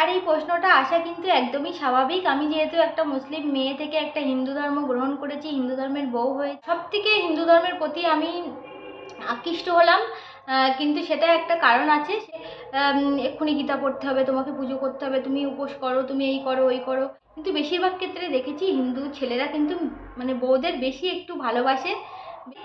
আর এই প্রশ্নটা আসা কিন্তু একদমই স্বাভাবিক। আমি যেহেতু একটা মুসলিম মেয়ে থেকে একটা হিন্দু ধর্ম গ্রহণ করেছি হিন্দু ধর্মের বউ হয়ে সব থেকে হিন্দু ধর্মের প্রতি আমি আকৃষ্ট হলাম। কিন্তু সেটা একটা কারণ আছে সে, এক্ষুনি গীতা পড়তে হবে তোমাকে পুজো করতে হবে তুমি উপোস করো তুমি এই করো ওই করো। কিন্তু বেশিরভাগ ক্ষেত্রে দেখেছি হিন্দু ছেলেরা কিন্তু মানে বউদের বেশি একটু ভালোবাসে।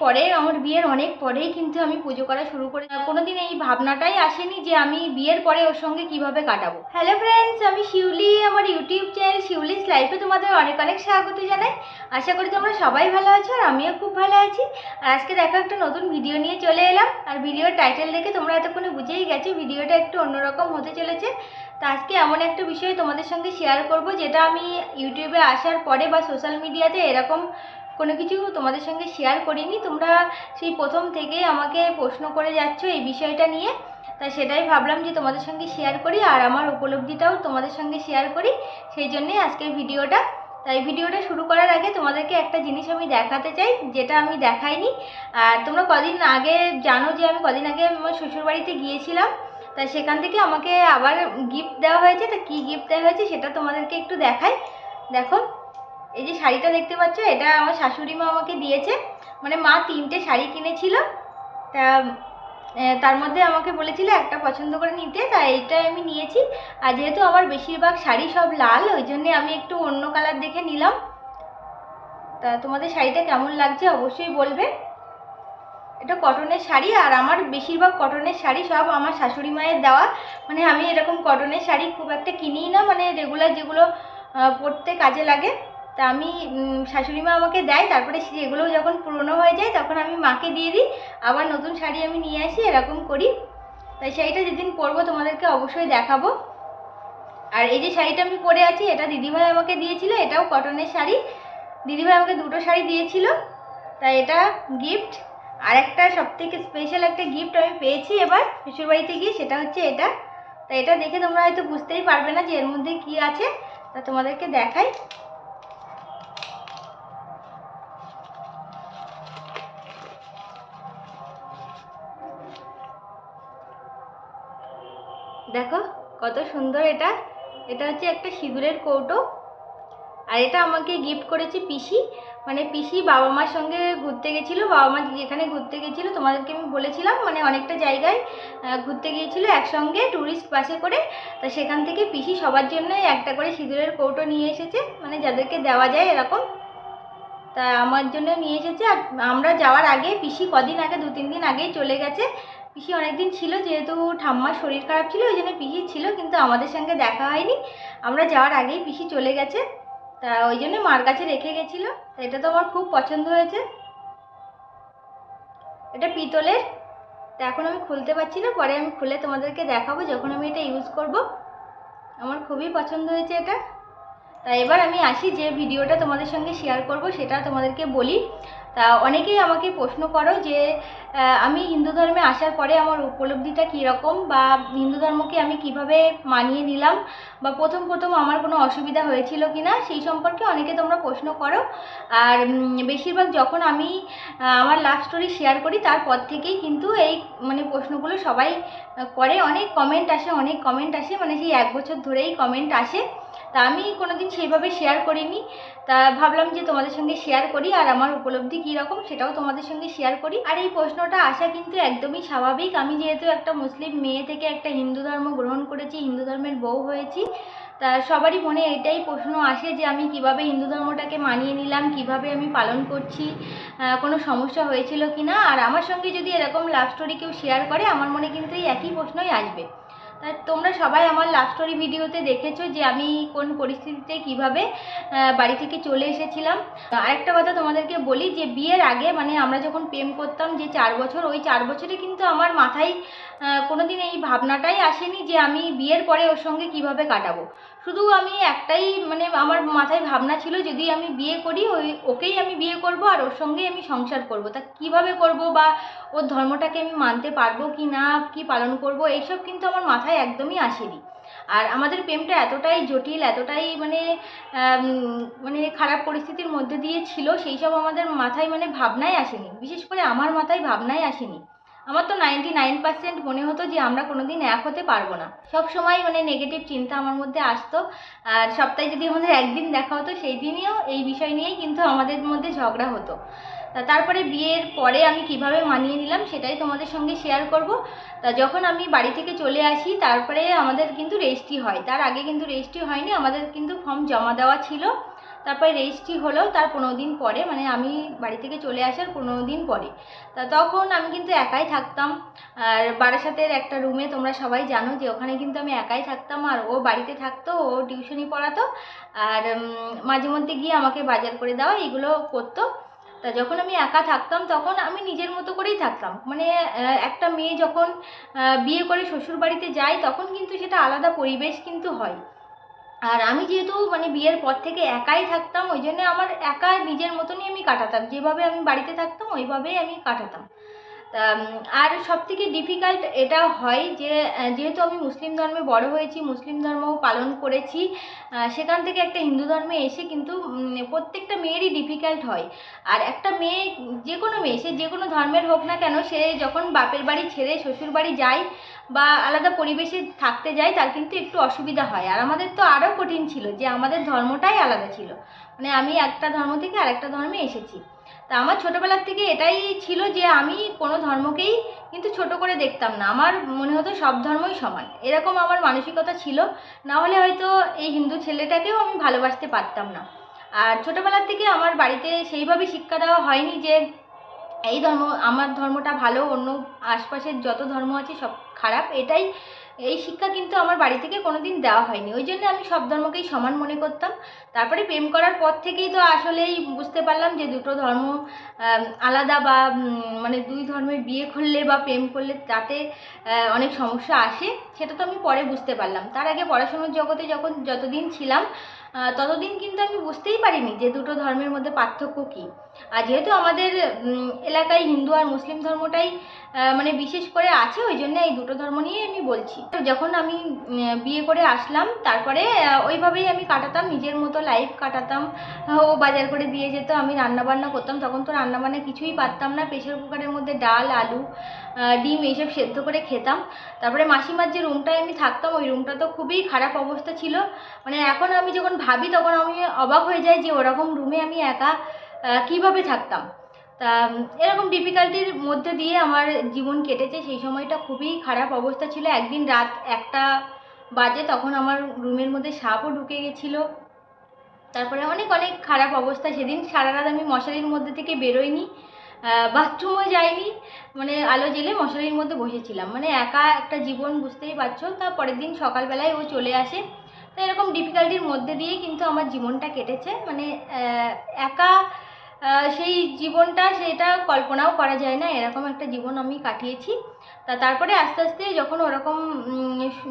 পরে আমার বিয়ের অনেক পরেই কিন্তু আমি পুজো করা শুরু করে কোনোদিন এই ভাবনাটাই আসেনি যে আমি বিয়ের পরে ওর সঙ্গে কীভাবে কাটাবো। হ্যালো ফ্রেন্ডস আমি শিউলি, আমার ইউটিউব চ্যানেল শিউলিস লাইফে তোমাদের অনেক অনেক স্বাগত জানাই। আশা করি তোমরা সবাই ভালো আছো আর আমিও খুব ভালো আছি। আর আজকে দেখো একটা নতুন ভিডিও নিয়ে চলে এলাম। আর ভিডিওর টাইটেল দেখে তোমরা এতক্ষণে বুঝেই গেছো ভিডিওটা একটু অন্যরকম হতে চলেছে। তো আজকে এমন একটা বিষয় তোমাদের সঙ্গে শেয়ার করব, যেটা আমি ইউটিউবে আসার পরে বা সোশ্যাল মিডিয়াতে এরকম কোনো কিছু তোমাদের সঙ্গে শেয়ার করিনি। তোমরা সেই প্রথম থেকেই আমাকে প্রশ্ন করে যাচ্ছ এই বিষয়টা নিয়ে। তাই সেটাই ভাবলাম যে তোমাদের সঙ্গে শেয়ার করি আর আমার উপলব্ধিটাও তোমাদের সঙ্গে শেয়ার করি। সেই জন্যেই আজকের ভিডিওটা। তাই ভিডিওটা শুরু করার আগে তোমাদেরকে একটা জিনিস আমি দেখাতে চাই, যেটা আমি দেখাইনি। আর তোমরা কদিন আগে জানো যে আমি কদিন আগে আমার শ্বশুরবাড়িতে গিয়েছিলাম। তাই সেখান থেকে আমাকে আবার গিফট দেওয়া হয়েছে। তা কী গিফট দেওয়া হয়েছে সেটা তোমাদেরকে একটু দেখাই। দেখো। এই যে শাড়িটা দেখতে পাচ্ছ, এটা আমার শাশুড়ি মা আমাকে দিয়েছে। মানে মা তিনটে শাড়ি কিনেছিল। তা তার মধ্যে আমাকে বলেছিল, একটা পছন্দ করে নিতে। তাই এইটাই আমি নিয়েছি। আর যেহেতু আমার বেশিরভাগ শাড়ি সব লাল, ওই জন্যে আমি একটু অন্য কালার দেখে নিলাম। তা তোমাদের শাড়িটা কেমন লাগছে অবশ্যই বলবে। এটা কটনের শাড়ি, আর আমার বেশিরভাগ কটনের শাড়ি সব আমার শাশুড়ি মায়ের দেওয়া। মানে আমি এরকম কটনের শাড়ি খুব একটা কিনিই না মানে রেগুলার যেগুলো পরতে কাজে লাগে। তা আমি শাশুড়ি মা আমাকে দেয়, তারপরে সেগুলো যখন পুরনো হয়ে যায়, তখন আমি মাকে দিয়ে দিই, আবার নতুন শাড়ি আমি নিয়ে আসি, এরকম করি। তাই শাড়িটা যেদিন পরবো তোমাদেরকে অবশ্যই দেখাবো। আর এই যে শাড়িটা আমি পরে আছি, এটা দিদিভাই আমাকে দিয়েছিল, এটাও কটনের শাড়ি। দিদিভাই আমাকে দুটো শাড়ি দিয়েছিল তাই এটা গিফট আর একটা সব থেকে স্পেশাল একটা গিফট আমি পেয়েছি এবার, শ্বশুরবাড়িতে গিয়ে, সেটা হচ্ছে এটা। তা এটা দেখে তোমরা হয়তো বুঝতেই পারবে না যে এর মধ্যে কি আছে, তা তোমাদেরকে দেখাই। দেখো, কত সুন্দর এটা। এটা হচ্ছে একটা সিঁদুরের কৌটো। আর এটা আমাকে গিফট করেছে পিসি। মানে পিসি বাবা মার সঙ্গে ঘুরতে গেছিল। বাবা মা যেখানে ঘুরতে গেছিল, তোমাদেরকে আমি বলেছিলাম মানে অনেকটা জায়গায় ঘুরতে গিয়েছিল একসঙ্গে ট্যুরিস্ট বাসে করে। তা সেখান থেকে পিসি সবার জন্য একটা করে সিঁদুরের কৌটো নিয়ে এসেছে। মানে যাদেরকে দেওয়া যায় এরকম। তা আমার জন্য নিয়ে এসেছে। আর আমরা যাওয়ার আগে পিসি কদিন আগে দু তিন দিন আগেই চলে গেছে। পিসি অনেকদিন ছিল, যেহেতু ঠাম্মার শরীর খারাপ ছিল, ওই জন্য পিসি ছিল, কিন্তু আমাদের সঙ্গে দেখা হয়নি। আমরা যাওয়ার আগেই পিসি চলে গেছে, তা ওই জন্য মার কাছে রেখে গেছিল। এটা তো আমার খুব পছন্দ হয়েছে। এটা পিতলের, তা এখন আমি খুলতে পারছি না, পরে আমি খুলে তোমাদেরকে দেখাবো যখন আমি এটা ইউজ করব। আমার খুবই পছন্দ হয়েছে এটা। তা এবার আমি আসি যে ভিডিওটা তোমাদের সঙ্গে শেয়ার করব, সেটা তোমাদেরকে বলি। তা অনেকেই আমাকে প্রশ্ন করো যে আমি হিন্দু ধর্মে আসার পরে আমার উপলব্ধিটা কীরকম বা হিন্দু ধর্মকে আমি কীভাবে মানিয়ে নিলাম বা প্রথম প্রথম আমার কোনো অসুবিধা হয়েছিল কি না সেই সম্পর্কে অনেকে তোমরা প্রশ্ন করো। আর বেশিরভাগ যখন আমি আমার লাভ স্টোরি শেয়ার করি তারপর থেকেই কিন্তু এই মানে প্রশ্নগুলো সবাই করে। অনেক কমেন্ট আসে, অনেক কমেন্ট আসে মানে সেই এক বছর ধরেই কমেন্ট আসে। তা আমি কোনোদিন সেইভাবে শেয়ার করিনি। তা ভাবলাম যে তোমাদের সঙ্গে শেয়ার করি আর আমার উপলব্ধি কীরকম সেটাও তোমাদের সঙ্গে শেয়ার করি। আর এই প্রশ্নটা আসা কিন্তু একদমই স্বাভাবিক। আমি যেহেতু একটা মুসলিম মেয়ে থেকে একটা হিন্দু ধর্ম গ্রহণ করেছি, হিন্দু ধর্মের বউ হয়েছি, তা সবারই মনে এটাই প্রশ্ন আসে যে আমি কীভাবে হিন্দু ধর্মটাকে মানিয়ে নিলাম, কীভাবে আমি পালন করছি কোনো সমস্যা হয়েছিল কি না আর আমার সঙ্গে যদি এরকম লাভ স্টোরি কেউ শেয়ার করে, আমার মনে কিন্তু এই একই প্রশ্নই আসবে। তা তোমরা সবাই আমার লাভ স্টোরি ভিডিওতে দেখেছ যে আমি কোন পরিস্থিতিতে কীভাবে বাড়ি থেকে চলে এসেছিলাম। আরেকটা কথা তোমাদেরকে বলি যে বিয়ের আগে মানে আমরা যখন প্রেম করতাম যে চার বছর, ওই চার বছরে কিন্তু আমার মাথায় কোনোদিন এই ভাবনাটাই আসেনি যে আমি বিয়ের পরে ওর সঙ্গে কীভাবে কাটাবো। শুধু আমি একটাই মানে আমার মাথায় ভাবনা ছিল যদি আমি বিয়ে করি, ওই ওকেই আমি বিয়ে করব আর ওর সঙ্গেই আমি সংসার করব। তা কীভাবে করব বা ওর ধর্মটাকে আমি মানতে পারব কি না, কি পালন করব, এইসব কিন্তু আমার মাথায় একদমই আসেনি। আর আমাদের প্রেমটা এতটাই জটিল, এতটাই মানে মানে খারাপ পরিস্থিতির মধ্যে দিয়ে ছিল সেই সব আমাদের মাথায় মানে ভাবনাই আসেনি। বিশেষ করে আমার মাথায় ভাবনাই আসেনি। আমার তো নাইনটি নাইন পার্সেন্ট মনে হতো যে আমরা কোনো দিন এক হতে পারব না। সব সময় মানে নেগেটিভ চিন্তা আমার মধ্যে আসতো। আর সপ্তাহে যদি আমাদের একদিন দেখা হতো, সেই দিনেও এই বিষয় নিয়েই কিন্তু আমাদের মধ্যে ঝগড়া হতো। তা তারপরে বিয়ের পরে আমি কীভাবে মানিয়ে নিলাম সেটাই তোমাদের সঙ্গে শেয়ার করব। তা যখন আমি বাড়ি থেকে চলে আসি, তারপরে আমাদের কিন্তু রেজিস্ট্রি হয়। তার আগে কিন্তু রেজিস্ট্রি হয়নি, আমাদের কিন্তু ফর্ম জমা দেওয়া ছিল। তারপরে রেজিস্ট্রি হলো, তার পনেরো দিন পরে মানে আমি বাড়ি থেকে চলে আসার পনেরো দিন পরে। তা তখন আমি কিন্তু একাই থাকতাম। আর বারাসাতের একটা রুমে তোমরা সবাই জানো যে ওখানে কিন্তু আমি একাই থাকতাম। আর ও বাড়িতে থাকতো, ও টিউশনি পড়াতো। আর মাঝে মধ্যে গিয়ে আমাকে বাজার করে দেওয়া এগুলো করতো। তা যখন আমি একা থাকতাম, তখন আমি নিজের মতো করেই থাকতাম। মানে একটা মেয়ে যখন বিয়ে করে শ্বশুর বাড়িতে যায়, তখন কিন্তু সেটা আলাদা পরিবেশ কিন্তু হয়। আর আমি যেহেতু মানে বিয়ের পর থেকে একাই থাকতাম, ওই জন্যে আমার একা নিজের মতনই আমি কাটাতাম। যেভাবে আমি বাড়িতে থাকতাম, ওইভাবেই আমি কাটাতাম। আর সব থেকে ডিফিকাল্ট এটা হয় যে যেহেতু আমি মুসলিম ধর্মে বড় হয়েছি, মুসলিম ধর্ম পালন করেছি সেখান থেকে একটা হিন্দু ধর্মে এসে কিন্তু প্রত্যেকটা মেয়েরই ডিফিকাল্ট হয়। আর একটা মেয়ে যে কোনো মেয়ে, সে যে কোনো ধর্মের হোক না কেন, সে যখন বাপের বাড়ি ছেড়ে শ্বশুর বাড়ি যায় বা আলাদা পরিবেশে থাকতে যায়, তার কিন্তু একটু অসুবিধা হয়। আর আমাদের তো আরও কঠিন ছিল যে আমাদের ধর্মটাই আলাদা ছিল। মানে আমি একটা ধর্ম থেকে আরেকটা ধর্মে এসেছি। তা আমার ছোটোবেলার থেকে এটাই ছিল যে আমি কোনো ধর্মকেই কিন্তু ছোট করে দেখতাম না। আমার মনে হতো সব ধর্মই সমান। এরকম আমার মানসিকতা ছিল। না হলে হয়তো এই হিন্দু ছেলেটাকেও আমি ভালোবাসতে পারতাম না। আর ছোটোবেলার থেকে আমার বাড়িতে সেইভাবে শিক্ষা দেওয়া হয়নি যে এই ধর্ম, আমার ধর্মটা ভালো, অন্য আশপাশের যত ধর্ম আছে সব খারাপ। এটাই এই শিক্ষা কিন্তু আমার বাড়ি থেকে কোনোদিন দেওয়া হয়নি। ওই জন্য আমি সব ধর্মকেই সমান মনে করতাম। তারপরে প্রেম করার পর থেকেই তো আসলেই বুঝতে পারলাম যে দুটো ধর্ম আলাদা বা মানে দুই ধর্মের বিয়ে করলে বা প্রেম করলে তাতে অনেক সমস্যা আসে। সেটা তো আমি পরে বুঝতে পারলাম। তার আগে পড়াশোনার জগতে যখন যতদিন ছিলাম ততদিন কিন্তু আমি বুঝতেই পারিনি যে দুটো ধর্মের মধ্যে পার্থক্য কী। আর যেহেতু আমাদের এলাকায় হিন্দু আর মুসলিম ধর্মটাই মানে বিশেষ করে আছে, ওই জন্য এই দুটো ধর্ম নিয়ে আমি বলছি। যখন আমি বিয়ে করে আসলাম, তারপরে ওইভাবেই আমি কাটাতাম, নিজের মতো লাইফ কাটাতাম। ও বাজার করে দিয়ে যেত, আমি রান্না বান্না করতাম, তখন তো রান্না বান্না কিছুই পারতাম না। প্রেশার কুকারের মধ্যে ডাল, আলু ডিম এইসব সেদ্ধ করে খেতাম। তারপরে মাসিমার যে রুমটায় আমি থাকতাম, ওই রুমটা তো খুবই খারাপ অবস্থা ছিল। মানে এখন আমি যখন ভাবি তখন আমি অবাক হয়ে যাই যে ওরকম রুমে আমি একা কীভাবে থাকতাম? তা এরকম ডিফিকাল্টির মধ্যে দিয়ে আমার জীবন কেটেছে। সেই সময়টা খুবই খারাপ অবস্থা ছিল। একদিন রাত একটা বাজে তখন আমার রুমের মধ্যে সাপও ঢুকে গেছিল। তারপরে অনেক অনেক খারাপ অবস্থা। সেদিন সারা রাত আমি মশারির মধ্যে থেকে বেরোইনি বাথরুমও যাইনি মানে আলো জেলে মশারির মধ্যে বসেছিলাম। মানে একা একটা জীবন বুঝতেই পারছ। তা পরের দিন সকালবেলায় ও চলে আসে। তো এরকম ডিফিকাল্টির মধ্যে দিয়েই কিন্তু আমার জীবনটা কেটেছে। মানে একা সেই জীবনটা সেটা কল্পনাও করা যায় না। এরকম একটা জীবন আমি কাটিয়েছি। তা তারপরে আস্তে আস্তে যখন ওরকম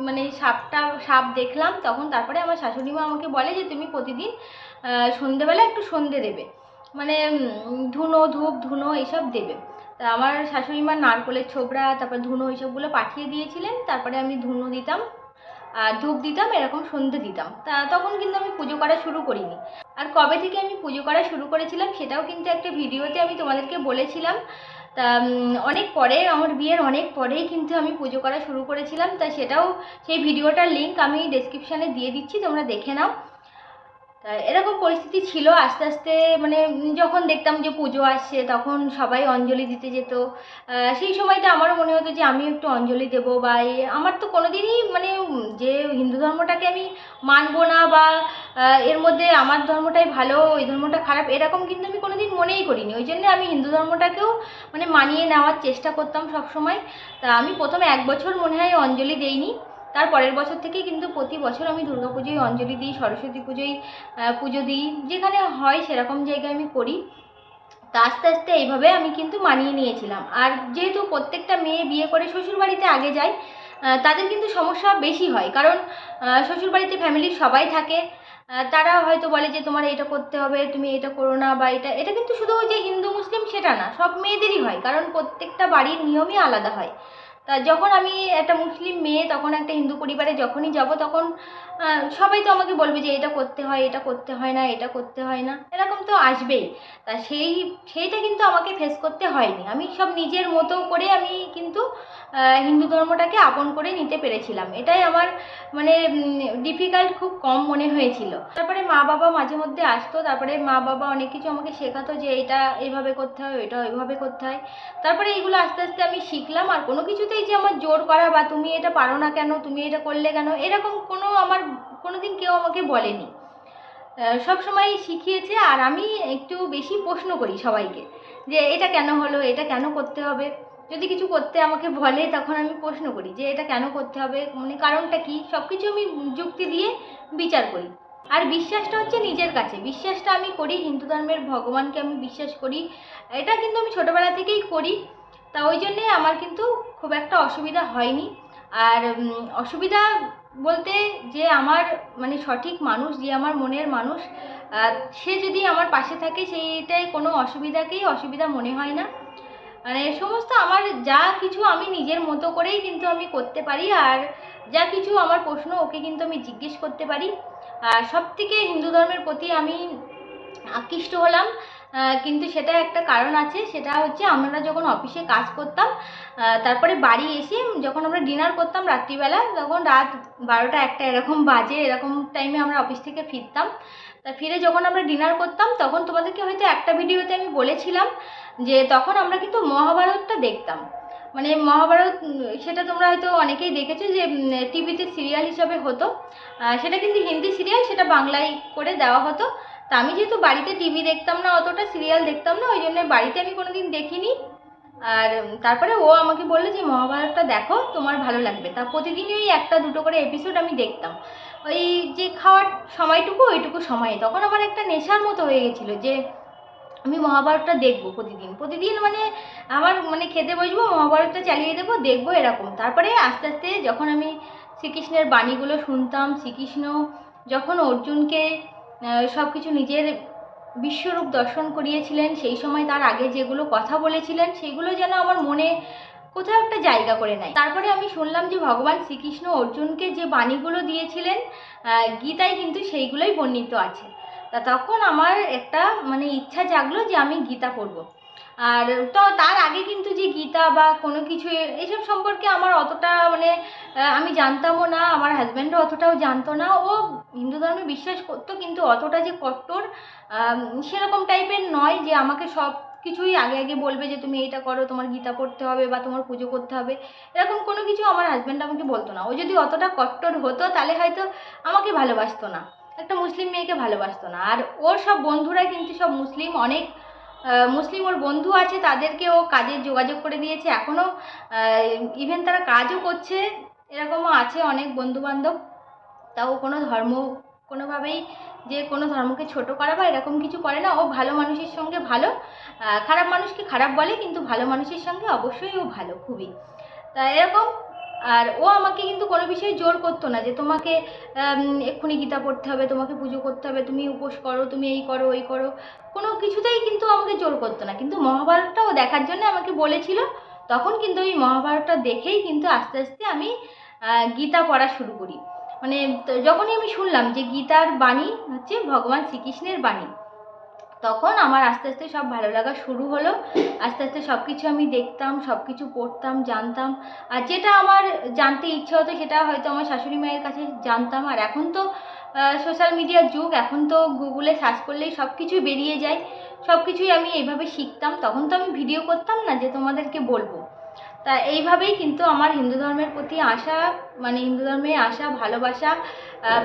মানে সাপটা, সাপ দেখলাম, তখন তারপরে আমার শাশুড়ি মা আমাকে বলে যে, তুমি প্রতিদিন সন্ধেবেলা একটু সন্ধে দেবে। মানে ধুনো, ধূপ, ধুনো এসব দেবে। তা আমার শাশুড়ি মা নারকলের ছোবড়া, তারপর ধুনো এইসবগুলো পাঠিয়ে দিয়েছিলেন। তারপরে আমি ধুনো দিতাম। ধূপ দিতাম, এরকম সন্ধে দিতাম। তা তখন কিন্তু আমি পুজো করা শুরু করিনি। আর কবে থেকে আমি পুজো করা শুরু করেছিলাম, সেটাও কিন্তু একটা ভিডিওতে আমি তোমাদেরকে বলেছিলাম। তা অনেক পরে, আমার বিয়ের অনেক পরেই কিন্তু আমি পুজো করা শুরু করেছিলাম। তা সেটাও, সেই ভিডিওটার লিঙ্ক আমি ডেসক্রিপশানে দিয়ে দিচ্ছি, তোমরা দেখে নাও। তা এরকম পরিস্থিতি ছিল আস্তে আস্তে মানে যখন দেখতাম যে পুজো আসছে তখন সবাই অঞ্জলি দিতে যেত। সেই সময়টা আমারও মনে হতো যে আমি একটু অঞ্জলি দেবো বা আমার তো কোনোদিনই মানে যে হিন্দু ধর্মটাকে আমি মানবো না বা এর মধ্যে আমার ধর্মটাই ভালো, ওই ধর্মটা খারাপ, এরকম কিন্তু আমি কোনোদিন মনেই করিনি। ওই জন্য আমি হিন্দু ধর্মটাকেও মানে মানিয়ে নেওয়ার চেষ্টা করতাম সব সময় তা আমি প্রথমে এক বছর মনে হয় অঞ্জলি দেইনি। তার পরের বছর থেকে কিন্তু প্রতি বছর আমি দুর্গা পুজোয় অঞ্জলি দিই, সরস্বতী পুজোয় পুজো দিই, যেখানে হয় সেরকম জায়গায় আমি করি। তা আস্তে আস্তে এইভাবে আমি কিন্তু মানিয়ে নিয়েছিলাম। আর যেহেতু প্রত্যেকটা মেয়ে বিয়ে করে শ্বশুরবাড়িতে আগে যায় তাদের কিন্তু সমস্যা বেশি হয়। কারণ শ্বশুরবাড়িতে ফ্যামিলির সবাই থাকে। তারা হয়তো বলে যে, তোমার এটা করতে হবে, তুমি এটা করো না বা এটা। এটা কিন্তু শুধু যে হিন্দু, মুসলিম সেটা না, সব মেয়েদেরই হয়। কারণ প্রত্যেকটা বাড়ির নিয়মই আলাদা হয়। তা যখন আমি একটা মুসলিম মেয়ে তখন একটা হিন্দু পরিবারে যখনই যাব তখন সবাই তো আমাকে বলবে যে এটা করতে হয়, এটা করতে হয় না, এটা করতে হয় না। এরকম তো আসবেই। তা সেই, সেইটা কিন্তু আমাকে ফেস করতে হয়নি। আমি সব নিজের মতো করে আমি কিন্তু হিন্দু ধর্মটাকে আপন করে নিতে পেরেছিলাম। এটাই আমার মানে ডিফিকাল্ট খুব কম মনে হয়েছিল। তারপরে মা বাবা মাঝে মধ্যে আসতো। তারপরে মা বাবা অনেক কিছু আমাকে শেখাতো যে এটা এইভাবে করতে হয় এটা ওইভাবে করতে হয়। তারপরে এইগুলো আস্তে আস্তে আমি শিখলাম। আর কোনো কিছুতেই যে আমার জোর করা বা তুমি এটা পারো না কেন, তুমি এটা করলে কেন, এরকম কোনো আমার কোনো দিন কেউ আমাকে বলেনি। সব সময় শিখিয়েছে আর আমি একটু বেশি প্রশ্ন করি সবাইকে যে এটা কেন হলো, এটা কেন করতে হবে? যদি কিছু করতে আমাকে বলে তখন আমি প্রশ্ন করি যে এটা কেন করতে হবে? মানে কারণটা কি? সব কিছু আমি যুক্তি দিয়ে বিচার করি। আর বিশ্বাসটা হচ্ছে নিজের কাছে। বিশ্বাসটা আমি করি, হিন্দু ধর্মের ভগবানকে আমি বিশ্বাস করি। এটা কিন্তু আমি ছোটোবেলা থেকেই করি। তা ওই জন্যে আমার কিন্তু খুব একটা অসুবিধা হয়নি। আর অসুবিধা বলতে যে আমার মানে সঠিক মানুষ, যে আমার মনের মানুষ সে যদি আমার পাশে থাকে, সেইটাই কোনো অসুবিধাকেই অসুবিধা মনে হয় না। মানে সমস্ত আমার যা কিছু আমি নিজের মতো করেই কিন্তু আমি করতে পারি, আর যা কিছু আমার প্রশ্ন, ওকে কিন্তু আমি জিজ্ঞেস করতে পারি। আর সব থেকে হিন্দু ধর্মের প্রতি আমি আকৃষ্ট হলাম। কিন্তু সেটা একটা কারণ আছে, সেটা হচ্ছে আমরা যখন অফিসে কাজ করতাম তারপরে বাড়ি এসে যখন আমরা ডিনার করতাম রাত্রিবেলা, তখন রাত বারোটা একটা এরকম বাজে, এরকম টাইমে আমরা অফিস থেকে ফিরতাম। তা ফিরে যখন আমরা ডিনার করতাম, তখন তোমাদেরকে হয়তো একটা ভিডিওতে আমি বলেছিলাম যে তখন আমরা কিন্তু মহাভারতটা দেখতাম। মানে মহাভারত, সেটা তোমরা হয়তো অনেকেই দেখেছ যে টিভিতে সিরিয়াল হিসাবে হতো। সেটা কিন্তু হিন্দি সিরিয়াল সেটা বাংলায় করে দেওয়া হতো। তা আমি যেহেতু বাড়িতে টিভি দেখতাম না, অতটা সিরিয়াল দেখতাম না, ওই জন্য বাড়িতে আমি কোনোদিন দেখিনি। আর তারপরে ও আমাকে বলল যে, মহাভারতটা দেখো, তোমার ভালো লাগবে। তা প্রতিদিনই ওই একটা দুটো করে এপিসোড আমি দেখতাম। ওই যে খাওয়ার সময়টুকু, ওইটুকু সময়ে। তখন আমার একটা নেশার মতো হয়ে গেছিল যে, আমি মহাভারতটা দেখব প্রতিদিন। প্রতিদিন মানে আমার মানে খেতে বসবো, মহাভারতটা চালিয়ে দেবো, দেখব এরকম। তারপরে আস্তে আস্তে যখন আমি শ্রীকৃষ্ণের বাণীগুলো শুনতাম, শ্রীকৃষ্ণ যখন অর্জুনকে সব কিছু নিজের বিশ্বরূপ দর্শন করিয়েছিলেন। সেই সময় তার আগে যেগুলো কথা বলেছিলেন, সেগুলো যেন আমার মনে কোথাও একটা জায়গা করে নেয়। তারপরে আমি শুনলাম যে ভগবান শ্রীকৃষ্ণ অর্জুনকে যে বাণীগুলো দিয়েছিলেন গীতায় কিন্তু সেইগুলোই বর্ণিত আছে। তা তখন আমার একটা মানে ইচ্ছা জাগলো যে আমি গীতা পড়ব। আর তো তার আগে কিন্তু যে গীতা বা কোনো কিছু, এসব সম্পর্কে আমার অতটা মানে আমি জানতামও না, আমার হাজব্যান্ডও অতটাও জানতো না। ও হিন্দু ধর্মে বিশ্বাস করতো, কিন্তু অতটা যে কট্টর সেরকম টাইপের নয় যে আমাকে সব কিছুই আগে আগে বলবে যে তুমি এটা করো, তোমার গীতা পড়তে হবে বা তোমার পুজো করতে হবে। এরকম কোনো কিছু আমার হাজব্যান্ড আমাকে বলতো না। ও যদি অতটা কট্টর হতো, তাহলে হয়তো আমাকে ভালোবাসতো না। একটা মুসলিম মেয়েকে ভালোবাসতো না। আর ওর সব বন্ধুরা কিন্তু সব মুসলিম, অনেক মুসলিম ওর বন্ধু আছে, তাদেরকে ও কাজের যোগাযোগ করে দিয়েছে এখনও ইভেন তারা কাজও করছে, এরকমও আছে অনেক বন্ধু বান্ধব তাও কোনো ধর্ম, কোনোভাবেই যে কোনো ধর্মকে ছোট করা বা এরকম কিছু করে না। ও ভালো মানুষের সঙ্গে ভালো। খারাপ মানুষকে খারাপ বলে, কিন্তু ভালো মানুষের সঙ্গে অবশ্যই ও ভালো, খুবই। তা এরকম আর ও আমাকে কিন্তু কোনো বিষয়ে জোর করতো না যে তোমাকে এক্ষুনি গীতা পড়তে হবে, তোমাকে পুজো করতে হবে, তুমি উপোস করো, তুমি এই করো, ওই করো। কোনো কিছুতেই কিন্তু আমাকে জোর করতো না। কিন্তু মহাভারতটা ও দেখার জন্য আমাকে বলেছিল, তখন কিন্তু ওই মহাভারতটা দেখেই কিন্তু আস্তে আস্তে আমি গীতা পড়া শুরু করি। মানে যখনই আমি শুনলাম যে গীতার বাণী হচ্ছে ভগবান শ্রীকৃষ্ণের বাণী তখন আমার আস্তে আস্তে সব ভালো লাগা শুরু হলো। আস্তে আস্তে সব কিছু আমি দেখতাম সব কিছু পড়তাম, জানতাম। আর যেটা আমার জানতে ইচ্ছে হতো সেটা হয়তো আমার শাশুড়ি মায়ের কাছে জানতাম। আর এখন তো সোশ্যাল মিডিয়ার যুগ, এখন তো গুগলে সার্চ করলেই সব কিছুই বেরিয়ে যায়। সব কিছুই আমি এইভাবে শিখতাম। তখন তো আমি ভিডিও করতাম না যে তোমাদেরকে বলব। তা এইভাবেই কিন্তু আমার হিন্দু ধর্মের প্রতি আশা মানে হিন্দু ধর্মে আসা, ভালোবাসা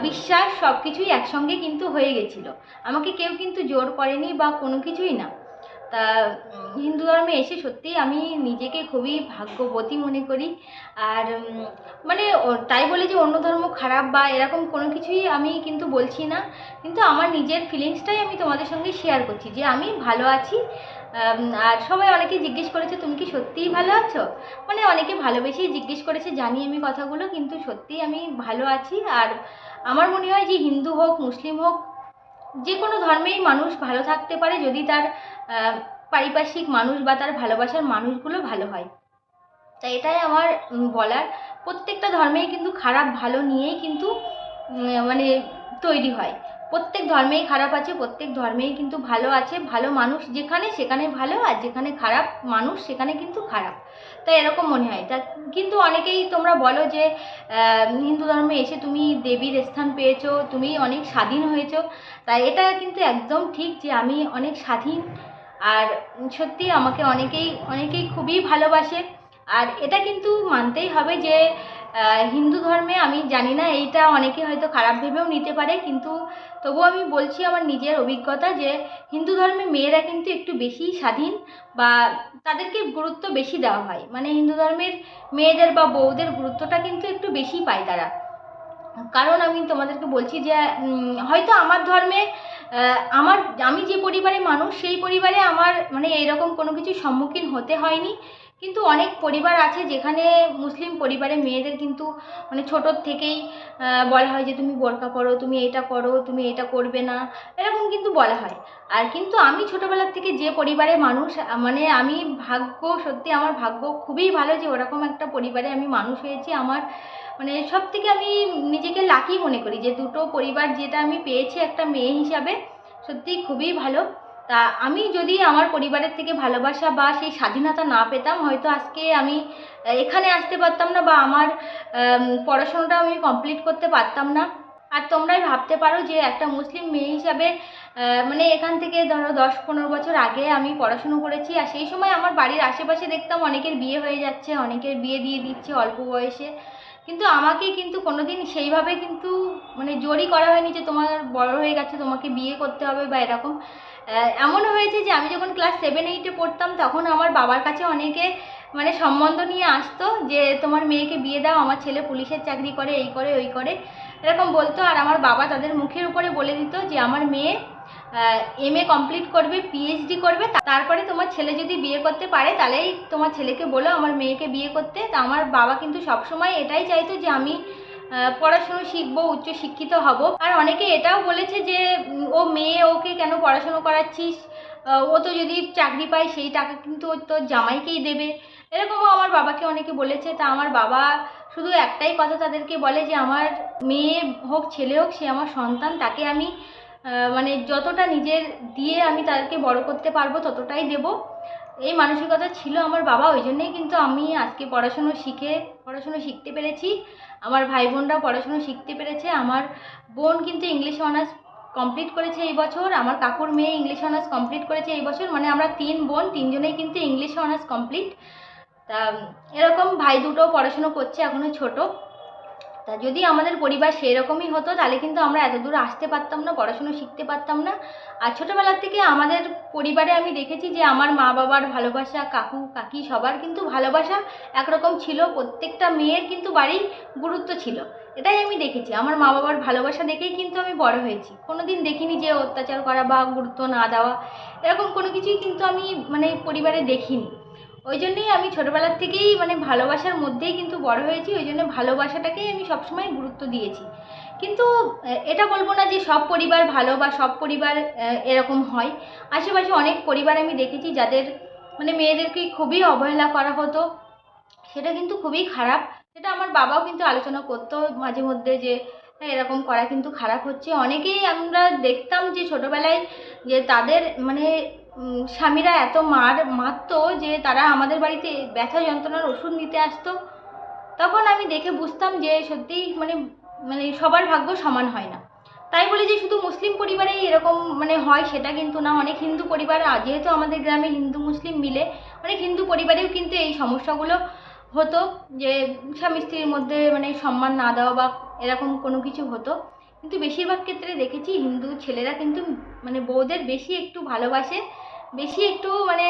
বিশ্বাস সব কিছুই একসঙ্গে কিন্তু হয়ে গেছিল। আমাকে কেউ কিন্তু জোর করেনি বা কোনো কিছুই না। তা হিন্দু ধর্মে এসে সত্যিই আমি নিজেকে খুবই ভাগ্যবতী মনে করি। আর মানে তাই বলে যে অন্য ধর্ম খারাপ বা এরকম কোনো কিছুই আমি কিন্তু বলছি না। কিন্তু আমার নিজের ফিলিংসটাই আমি তোমাদের সঙ্গে শেয়ার করছি যে আমি ভালো আছি আর সবাই অনেকে জিজ্ঞেস করেছে, তুমি কি সত্যিই ভালো আছো? মানে অনেকে ভালোবেসেই জিজ্ঞেস করেছে, জানি আমি কথাগুলো, কিন্তু সত্যিই আমি ভালো আছি। আর আমার মনে হয় যে হিন্দু হোক, মুসলিম হোক, যে কোনো ধর্মেই মানুষ ভালো থাকতে পারে যদি তার পারিপার্শ্বিক মানুষ বা তার ভালোবাসার মানুষগুলো ভালো হয়। তাই এটাই আমার বলার। প্রত্যেকটা ধর্মেই কিন্তু খারাপ ভালো নিয়েই কিন্তু মানে তৈরি হয়। প্রত্যেক ধর্মেই খারাপ আছে, প্রত্যেক ধর্মেই কিন্তু ভালো আছে, ভালো মানুষ যেখানে সেখানে ভালো আর যেখানে খারাপ মানুষ সেখানে কিন্তু খারাপ। তাই এরকম মনে হয়। তা কিন্তু অনেকেই তোমরা বলো যে হিন্দু ধর্মে এসে তুমি দেবীর স্থান পেয়েছ, তুমি অনেক স্বাধীন হয়েছো। তাই এটা কিন্তু একদম ঠিক যে আমি অনেক স্বাধীন আর সত্যি আমাকে অনেকেই অনেকেই খুবই ভালোবাসে। আর এটা কিন্তু মানতেই হবে যে হিন্দু ধর্মে আমি জানি না, এইটা অনেকে হয়তো খারাপ ভেবেও নিতে পারে, কিন্তু তবুও আমি বলছি আমার নিজের অভিজ্ঞতা যে হিন্দু ধর্মে মেয়েরা কিন্তু একটু বেশি স্বাধীন বা তাদেরকে গুরুত্ব বেশি দেওয়া হয়। মানে হিন্দু ধর্মের মেয়েদের বা বউদের গুরুত্বটা কিন্তু একটু বেশি পায় তারা। কারণ আমি তোমাদেরকে বলছি যে হয়তো আমার ধর্মে আমার, আমি যে পরিবারে মানুষ, সেই পরিবারে আমার মানে এরকম কোনো কিছু সম্মুখীন হতে হয়নি। কিন্তু অনেক পরিবার আছে যেখানে মুসলিম পরিবারে মেয়েদের কিন্তু মানে ছোটোর থেকেই বলা হয় যে তুমি বোরকা পরো, তুমি এটা করো, তুমি এটা করবে না, এরকম কিন্তু বলা হয়। আর কিন্তু আমি ছোটোবেলার থেকে যে পরিবারে মানুষ মানে আমি ভাগ্য, সত্যি আমার ভাগ্য খুবই ভালো যে ওরকম একটা পরিবারে আমি মানুষ হয়েছি, আমার মানে সব থেকে আমি নিজেকে লাকি মনে করি যে দুটো পরিবার যেটা আমি পেয়েছি একটা মেয়ে হিসাবে, সত্যিই খুবই ভালো। তা আমি যদি আমার পরিবারের থেকে ভালোবাসা বা সেই স্বাধীনতা না পেতাম হয়তো আজকে আমি এখানে আসতে পারতাম না বা আমার আম, পড়াশোনাটা আমি কমপ্লিট করতে পারতাম না। আর তোমরাই ভাবতে পারো যে একটা মুসলিম মেয়ে হিসাবে মানে এখান থেকে ধরো দশ পনেরো বছর আগে আমি পড়াশুনো করেছি আর সেই সময় আমার বাড়ির আশেপাশে দেখতাম অনেকের বিয়ে হয়ে যাচ্ছে অনেকের বিয়ে দিয়ে দিচ্ছে অল্প বয়সে। কিন্তু আমাকে কিন্তু কোনোদিন সেইভাবে কিন্তু মানে জোরই করা হয়নি যে তোমার বড় হয়ে গেছে তোমাকে বিয়ে করতে হবে বা এরকম। আহ, এমন হয়েছে যে আমি যখন ক্লাস সেভেন এইটে পড়তাম তখন আমার বাবার কাছে অনেকে মানে সম্বন্ধ নিয়ে আসতো যে তোমার মেয়েকে বিয়ে দাও আমার ছেলে পুলিশের চাকরি করে এই করে ওই করে। এরকম বলতো আর আমার বাবা তাদের মুখের উপরে বলে দিত যে আমার মেয়ে এম এ কমপ্লিট করবে পিএইচডি করবে তারপরে তোমার ছেলে যদি বিয়ে করতে পারে তাহলেই তোমার ছেলেকে বলো আমার মেয়েকে বিয়ে করতে। তা আমার বাবা কিন্তু সবসময় এটাই চাইতো যে আমি পড়াশুনো শিখব, উচ্চ শিক্ষিত হব। আর অনেকে এটাও বলেছে যে ও মেয়ে, ওকে কেন পড়াশুনো করাচ্ছিস? ও তো যদি চাকরি পায়, সেই টাকা কিন্তু ও তোর জামাইকেই দেবে। এরকমও আমার বাবাকে অনেকে বলেছে। তা আমার বাবা শুধু একটাই কথা তাদেরকে বলে যে, আমার মেয়ে হোক, ছেলে হোক, সে আমার সন্তান, তাকে আমি মানে যতটা নিজের দিয়ে আমি তাদেরকে বড় করতে পারব, ততটাই দেব। এই মানসিকতা ছিল আমার বাবা, ওই জন্যেই কিন্তু আমি আজকে পড়াশুনো শিখে, পড়াশুনো শিখতে পেরেছি। আমার ভাই বোনরা পড়াশুনো শিখতে পেরেছে। আমার বোন কিন্তু ইংলিশ অনার্স কমপ্লিট করেছে এই বছর। আমার কাকুর মেয়ে ইংলিশ অনার্স কমপ্লিট করেছে এই বছর। মানে আমরা তিন বোন, তিনজনেই কিন্তু ইংলিশ অনার্স কমপ্লিট তা, এরকম ভাই দুটো পড়াশুনো করছে এখনও ছোট। তা যদি আমাদের পরিবার সেরকমই হতো, তাহলে কিন্তু আমরা এত দূর আসতে পারতাম না, পড়াশুনো শিখতে পারতাম না। আর ছোটোবেলার থেকে আমাদের পরিবারে আমি দেখেছি যে, আমার মা বাবার ভালোবাসা, কাকু, কাকি সবার কিন্তু ভালোবাসা একরকম ছিল, প্রত্যেকটা মেয়ের কিন্তু বাড়ির গুরুত্ব ছিল। এটাই আমি দেখেছি। আমার মা বাবার ভালোবাসা দেখেই কিন্তু আমি বড় হয়েছি। কোনো দিন দেখিনি যে অত্যাচার করা বা গুরুত্ব না দেওয়া, এরকম কোনো কিছুই কিন্তু আমি মানে পরিবারে দেখিনি। ওই জন্যই আমি ছোটোবেলার থেকেই মানে ভালোবাসার মধ্যেই কিন্তু বড় হয়েছি, ওই জন্য ভালোবাসাটাকেই আমি সবসময় গুরুত্ব দিয়েছি। কিন্তু এটা বলব না যে সব পরিবার ভালো বা সব পরিবার এরকম হয়। আশেপাশে অনেক পরিবার আমি দেখেছি যাদের মানে মেয়েদেরকে খুবই অবহেলা করা হতো, সেটা কিন্তু খুবই খারাপ। সেটা আমার বাবাও কিন্তু আলোচনা করতো মাঝে মধ্যে যে হ্যাঁ এরকম করা কিন্তু খারাপ হচ্ছে। অনেকেই আমরা দেখতাম যে ছোটোবেলায় যে তাদের মানে স্বামীরা এত মার, মারতো যে তারা আমাদের বাড়িতে ব্যথা যন্ত্রণার ওষুধ নিতে আসতো। তখন আমি দেখে বুঝতাম যে সত্যিই মানে মানে সবার ভাগ্য সমান হয় না। তাই বলে যে শুধু মুসলিম পরিবারেই এরকম মানে হয়, সেটা কিন্তু না। অনেক হিন্দু পরিবার যেহেতু আমাদের গ্রামে হিন্দু মুসলিম মিলে, অনেক হিন্দু পরিবারেও কিন্তু এই সমস্যাগুলো হতো যে স্বামী স্ত্রীর মধ্যে মানে সম্মান না দেওয়া বা এরকম কোনো কিছু হতো। কিন্তু বেশিরভাগ ক্ষেত্রে দেখেছি হিন্দু ছেলেরা কিন্তু মানে বউদের বেশি একটু ভালোবাসে। বেশি একটু মানে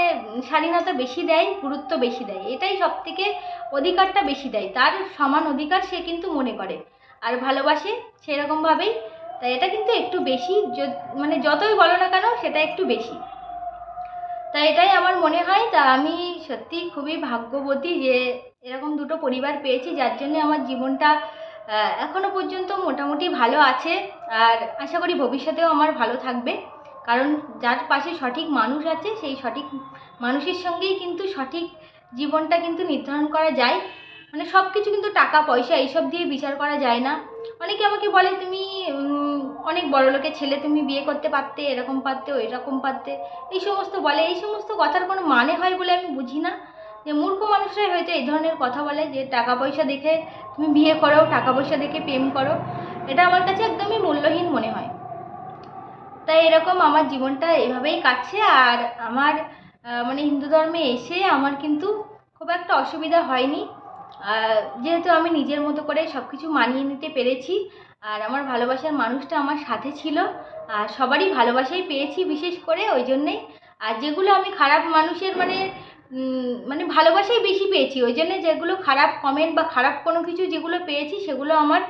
স্বাধীনতা বেশি দেয় গুরুত্ব বেশি দেয়। এটাই সব থেকে অধিকারটা বেশি দেয়। তার সমান অধিকার সে কিন্তু মনে করে। আর ভালোবাসে সেরকমভাবেই। তাই এটা কিন্তু একটু বেশি। মানে যতই বলো না কেন সেটা একটু বেশি। তাই এটাই আমার মনে হয়। তা আমি সত্যি খুবই ভাগ্যবতী যে এরকম দুটো পরিবার পেয়েছি যার জন্য আমার জীবনটা আহ, এখনও পর্যন্ত মোটামুটি ভালো আছে। আর আশা করি ভবিষ্যতেও আমার ভালো থাকবে। কারণ যার পাশে সঠিক মানুষ আছে, সেই সঠিক মানুষের সঙ্গেই কিন্তু সঠিক জীবনটা কিন্তু নির্ধারণ করা যায়। মানে সব কিছু কিন্তু টাকা, পয়সা এইসব দিয়ে বিচার করা যায় না। অনেকে আমাকে বলে, তুমি অনেক বড় লোকের ছেলে, তুমি বিয়ে করতে পারতে, এরকম পারতে ওই রকম পারতে। এই সমস্ত বলে, এই সমস্ত কথার কোনো মানে হয় বলে আমি বুঝি না। যে মূর্খ মানুষরাই হয়তো এই ধরনের কথা বলে, যে টাকা পয়সা দেখে তুমি বিয়ে করো, টাকা পয়সা দেখে প্রেম করো। এটা আমার কাছে একদমই মূল্যহীন মনে হয়। তাই এরকম আমার জীবনটা এভাবেই কাটছে আর আমার মানে হিন্দু ধর্মে এসে আমার কিন্তু খুব একটা অসুবিধা হয়নি। যেহেতু আমি নিজের মতো করে সব কিছু মানিয়ে নিতে পেরেছি আর আমার ভালোবাসার মানুষটা আমার সাথে ছিল, আর সবারই ভালোবাসাই পেয়েছি বিশেষ করে ওই জন্যেই। আর যেগুলো আমি খারাপ মানুষের মানে মানে ভালোবাসাই বেশি পেয়েছি, ওই জন্য যেগুলো খারাপ কমেন্ট বা খারাপ কোনো কিছু যেগুলো পেয়েছি সেগুলো আমার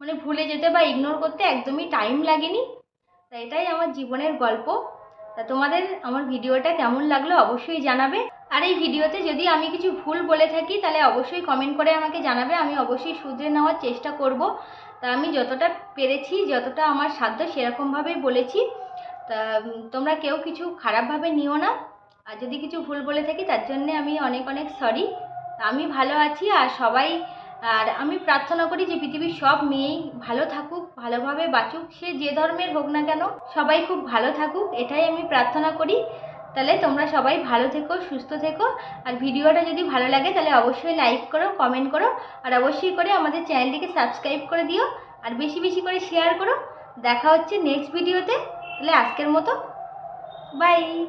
মানে ভুলে যেতে বা ইগনোর করতে একদমই টাইম লাগেনি। তা এটাই আমার জীবনের গল্প। তা তোমাদের আমার ভিডিওটা কেমন লাগল অবশ্যই জানাবে। আর এই ভিডিওতে যদি আমি কিছু ভুল বলে থাকি, তাহলে অবশ্যই কমেন্ট করে আমাকে জানাবে। আমি অবশ্যই শুধরে নেওয়ার চেষ্টা করব। তা আমি যতটা পেরেছি, যতটা আমার সাধ্য সেরকমভাবেই বলেছি। তা তোমরা কেউ কিছু খারাপভাবে নিও না। আর যদি কিছু ভুল বলে থাকি, তার জন্যে আমি অনেক অনেক সরি আমি ভালো আছি আর সবাই আর আমি প্রার্থনা করি যে পৃথিবীর সব মেয়েই ভালো থাকুক, ভালোভাবে বাঁচুক। সে যে ধর্মের হোক না কেন, সবাই খুব ভালো থাকুক, এটাই আমি প্রার্থনা করি। তাহলে তোমরা সবাই ভালো থেকো, সুস্থ থেকো। আর ভিডিওটা যদি ভালো লাগে, তাহলে অবশ্যই লাইক করো, কমেন্ট করো। আর অবশ্যই করে আমাদের চ্যানেলটিকে সাবস্ক্রাইব করে দিও। আর বেশি বেশি করে শেয়ার করো। দেখা হচ্ছে নেক্সট ভিডিওতে তাহলে আজকের মতো। বাই